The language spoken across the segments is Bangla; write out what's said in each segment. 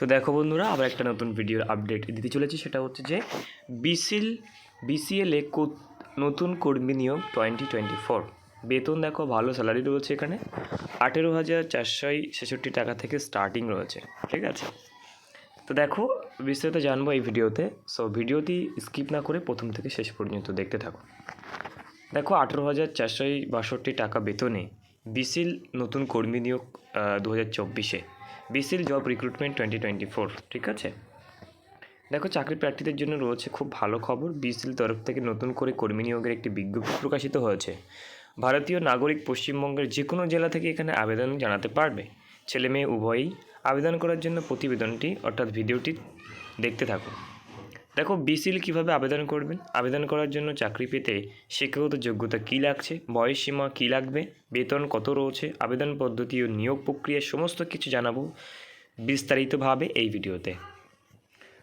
তো দেখো বন্ধুরা, আবার একটা নতুন ভিডিওর আপডেট দিতে চলেছি। সেটা হচ্ছে যে বিসিল বিসিএল নতুন কর্মী নিয়োগ টোয়েন্টি টোয়েন্টি ফোর বেতন দেখো, ভালো স্যালারি রয়েছে এখানে। আঠেরো হাজার চারশো ছেষট্টি টাকা থেকে স্টার্টিং রয়েছে, ঠিক আছে? তো দেখো, বিস্তারিত জানব এই ভিডিওতে। সো ভিডিওটি স্কিপ না করে প্রথম থেকে শেষ পর্যন্ত দেখতে থাকো। দেখো, আঠেরো হাজার চারশো বাষট্টি টাকা বেতনে বিসিল নতুন কর্মী নিয়োগ দু হাজার চব্বিশে। BECIL job recruitment twenty twenty four ঠিক আছে? দেখো চাকরি প্রার্থীদের জন্য রয়েছে খুব ভালো খবর। বিসিল তরফ থেকে নতুন করে কর্মী নিয়োগের একটি বিজ্ঞপ্তি প্রকাশিত হয়েছে। ভারতীয় নাগরিক পশ্চিমবঙ্গের যে কোনো জেলা থেকে এখানে আবেদন জানাতে পারবে। ছেলে মেয়ে উভয়ই আবেদন করার জন্য প্রতিবেদনটি, অর্থাৎ ভিডিওটি দেখতে থাকুন। দেখো বিসিল কীভাবে আবেদন করবেন? আবেদন করার জন্য চাকরি পেতে শিক্ষাগত যোগ্যতা কী লাগছে? বয়স সীমা কী লাগবে? বেতন কত রয়েছে? আবেদন পদ্ধতি ও নিয়োগ প্রক্রিয়া সমস্ত কিছু জানাব বিস্তারিতভাবে এই ভিডিওতে।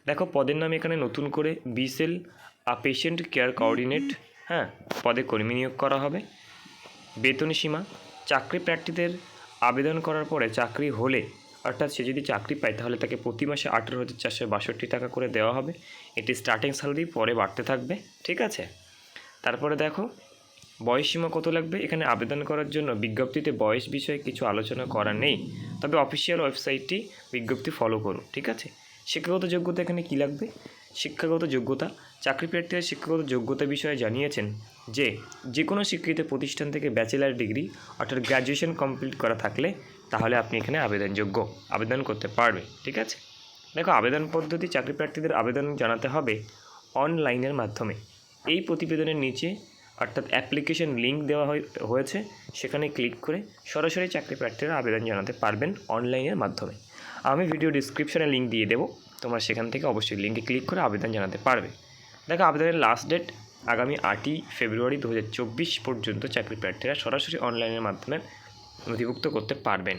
দেখো, পদের নাম এখানে নতুন করে BECIL a patient care coordinate হ্যাঁ পদে কর্মী নিয়োগ করা হবে। বেতন সীমা, চাকরি প্রার্থীদের আবেদন করার পরে চাকরি হলে অর্থাৎ সে যদি চাকরি পায়, তাহলে তাকে প্রতি মাসে আঠেরো হাজার চারশো বাষট্টি টাকা করে দেওয়া হবে। এটি স্টার্টিং স্যালারি পরে বাড়তে থাকবে, ঠিক আছে? তারপরে দেখো, বয়স সীমা কত লাগবে? এখানে আবেদন করার জন্য বিজ্ঞপ্তিতে বয়স বিষয়ে কিছু আলোচনা করা নেই। তবে অফিসিয়াল ওয়েবসাইটটি বিজ্ঞপ্তি ফলো করুন, ঠিক আছে? শিক্ষাগত যোগ্যতা এখানে কী লাগবে? শিক্ষাগত যোগ্যতা, চাকরি প্রার্থীরা শিক্ষাগত যোগ্যতা বিষয়ে জানিয়েছেন যে যে কোনো স্বীকৃত প্রতিষ্ঠান থেকে ব্যাচেলার ডিগ্রি অর্থাৎ গ্র্যাজুয়েশন কমপ্লিট করা থাকলে তাহলে আপনি এখানে আবেদনযোগ্য, আবেদন করতে পারবে ঠিক আছে? দেখো, আবেদন পদ্ধতি চাকরি প্রার্থীদের আবেদন জানাতে হবে অনলাইনের মাধ্যমে। এই প্রতিবেদনের নিচে অর্থাৎ অ্যাপ্লিকেশন লিঙ্ক দেওয়া হয়ে- হয়েছে, সেখানে ক্লিক করে সরাসরি চাকরি প্রার্থীরা আবেদন জানাতে পারবেন অনলাইনের মাধ্যমে। আমি ভিডিও ডিসক্রিপশনে লিঙ্ক দিয়ে দেবো। তোমরা সেখান থেকে অবশ্যই লিঙ্কে ক্লিক করে আবেদন জানাতে পারবে। দেখো, আবেদনের লাস্ট ডেট আগামী আটই ফেব্রুয়ারি দু হাজার চব্বিশ পর্যন্ত চাকরি প্রার্থীরা সরাসরি অনলাইনের মাধ্যমে নথিভুক্ত করতে পারবেন।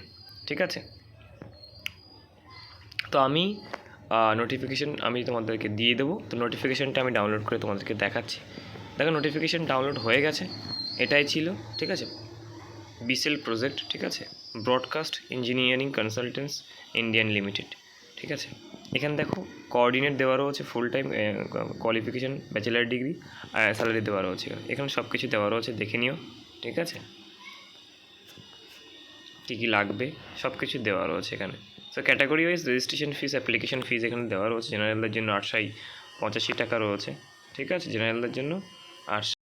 ঠিক আছে? তো আমি নোটিফিকেশন আমি তোমাদেরকে দিয়ে দেবো। তো নোটিফিকেশানটা আমি ডাউনলোড করে তোমাদেরকে দেখাচ্ছি। দেখো নোটিফিকেশান ডাউনলোড হয়ে গেছে। এটাই ছিল, ঠিক আছে? বিসেল প্রজেক্ট ঠিক আছে? Broadcast engineering consultants Indian limited, ঠিক আছে? এখানে দেখো কোঅর্ডিনেট দেওয়া রয়েছে full time qualification bachelor degree salary দেওয়া রয়েছে। এখানে সব কিছু দেওয়া রয়েছে, দেখে নিও, ঠিক আছে? কী কী লাগবে সব কিছু দেওয়া রয়েছে এখানে। So category wise registration fees application fees এখানে দেওয়া রয়েছে। জেনারেলদের জন্য আটশাই পঁচাশি টাকা রয়েছে, ঠিক আছে? জেনারেলদের জন্য আটশো